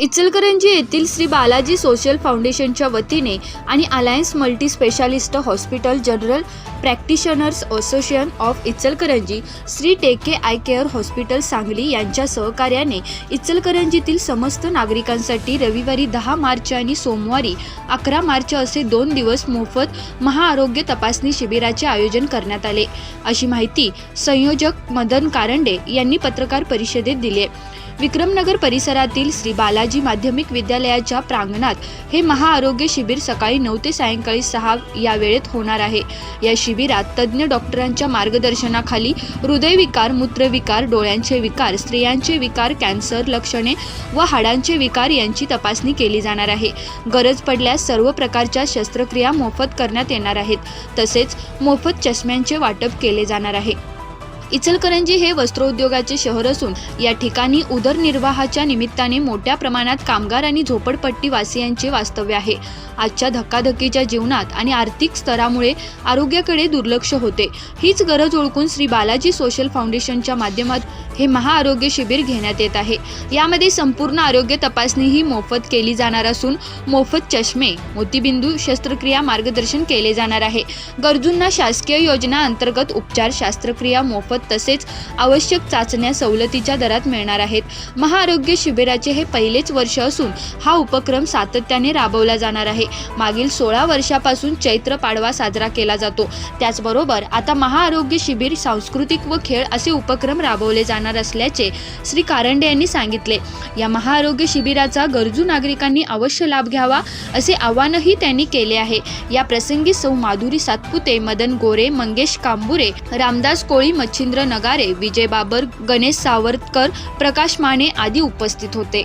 इचलकरंजी येथील श्री बालाजी सोशल फाउंडेशनच्या वतीने आणि alliance multi specialty hospital general practitioners association of Ichalkaranji Shri Teke eye care hospital Sangli यांच्या सहकार्याने इचलकरंजीतील समस्त नागरिकांसाठी रविवारी दहा मार्च आणि सोमवारी अकरा मार्च असे दोन दिवस मोफत महाआरोग्य तपासणी शिबिराचे आयोजन करण्यात आले. अशी माहिती संयोजक मदन कारंडे यांनी पत्रकार परिषदेत दिली आहे. विक्रमनगर परिसरातील श्री बालाजी माध्यमिक विद्यालयाच्या प्रांगणात हे महाआरोग्य शिबिर सकाळी नऊ ते सायंकाळी सहा या वेळेत होणार आहे. या शिबिरात तज्ज्ञ डॉक्टरांच्या मार्गदर्शनाखाली हृदयविकार मूत्रविकार डोळ्यांचे विकार स्त्रियांचे विकार कॅन्सर लक्षणे व हाडांचे विकार यांची तपासणी केली जाणार आहे. गरज पडल्यास सर्व प्रकारच्या शस्त्रक्रिया मोफत करण्यात येणार आहेत. तसेच मोफत चष्म्यांचे वाटप केले जाणार आहे. इचलकरंजी हे वस्त्रोद्योगाचे शहर असून या ठिकाणी उदरनिर्वाहाच्या निमित्ताने मोठ्या प्रमाणात कामगार आणि झोपडपट्टी वासियांचे वास्तव्य आहे. आजच्या धक्काधक्कीच्या जीवनात आणि आर्थिक स्तरामुळे आरोग्याकडे दुर्लक्ष होते. हीच गरज ओळखून श्री बालाजी सोशल फाउंडेशनच्या माध्यमात हे महाआरोग्य शिबिर घेण्यात येत आहे. यामध्ये संपूर्ण आरोग्य तपासणी ही मोफत केली जाणार असून मोफत चष्मे मोतीबिंदू शस्त्रक्रिया मार्गदर्शन केले जाणार आहे. गरजूंना शासकीय योजना अंतर्गत उपचार शस्त्रक्रिया मोफत तसेच आवश्यक चाचण्या सवलतीच्या दरात मिळणार आहेत. महाआरोग्य शिबिराचे हे पहिलेच वर्ष असून हा उपक्रम सातत्याने राबवला जाणार आहे. मागील सोळा वर्षापासून चैत्र पाडवा साजरा केला जातो. त्याचबरोबर आता महाआरोग्य शिबिर सांस्कृतिक व खेळ असे उपक्रम राबवले जाणार असल्याचे श्री कारंडे यांनी सांगितले. या महाआरोग्य शिबिराचा गरजू नागरिकांनी अवश्य लाभ घ्यावा असे आवाहनही त्यांनी केले आहे. या प्रसंगी सौ माधुरी सातपुते मदन गोरे मंगेश कांबुरे रामदास कोळी मच्छिंद्र रवींद्र नगारे विजय बाबर गणेश सावरकर प्रकाश माने आदी उपस्थित होते.